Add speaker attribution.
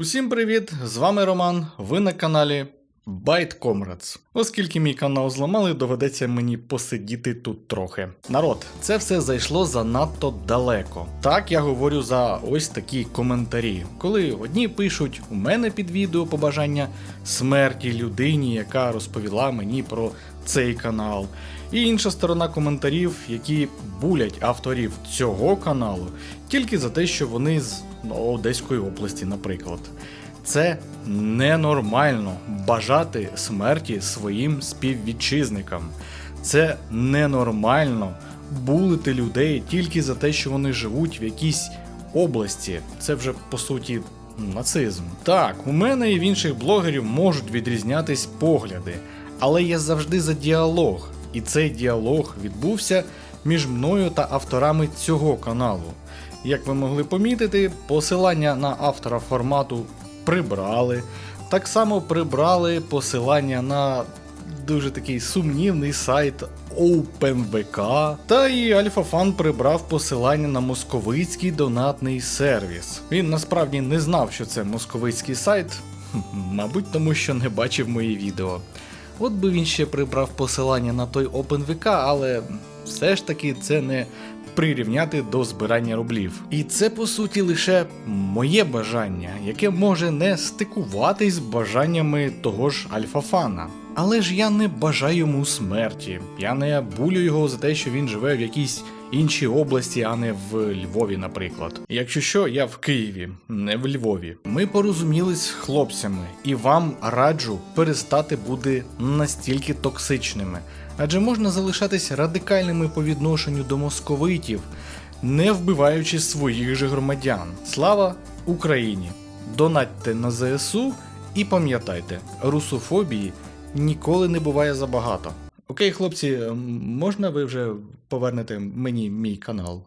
Speaker 1: Усім привіт! З вами Роман. Ви на каналі Byte Comrades. Оскільки мій канал зламали, доведеться мені посидіти тут трохи. Народ, це все зайшло занадто далеко. Так я говорю за ось такі коментарі. Коли одні пишуть у мене під відео побажання смерті людині, яка розповіла мені про цей канал. І інша сторона коментарів, які булять авторів цього каналу тільки за те, що вони з Одеської області, наприклад. Це ненормально бажати смерті своїм співвітчизникам. Це ненормально булити людей тільки за те, що вони живуть в якійсь області. Це вже по суті нацизм. Так, у мене і в інших блогерів можуть відрізнятись погляди, але я завжди за діалог, і цей діалог відбувся між мною та авторами цього каналу. Як ви могли помітити, посилання на автора формату прибрали. Так само прибрали посилання на дуже такий сумнівний сайт OpenVK. Та і Альфафан прибрав посилання на московицький донатний сервіс. Він насправді не знав, що це московицький сайт, мабуть, тому що не бачив мої відео. От би він ще прибрав посилання на той OpenVK, але все ж таки це не прирівняти до збирання рублів. І це по суті лише моє бажання, яке може не стикуватись з бажаннями того ж Альфафана. Але ж я не бажаю йому смерті. Я не булю його за те, що він живе в якійсь іншій області, а не в Львові, наприклад. Якщо що, я в Києві, не в Львові. Ми порозумілись з хлопцями, і вам раджу перестати бути настільки токсичними. Адже можна залишатись радикальними по відношенню до московитів, не вбиваючи своїх же громадян. Слава Україні! Донатьте на ЗСУ і пам'ятайте, русофобії ніколи не буває забагато. Окей, хлопці, можна ви вже повернете мені мій канал?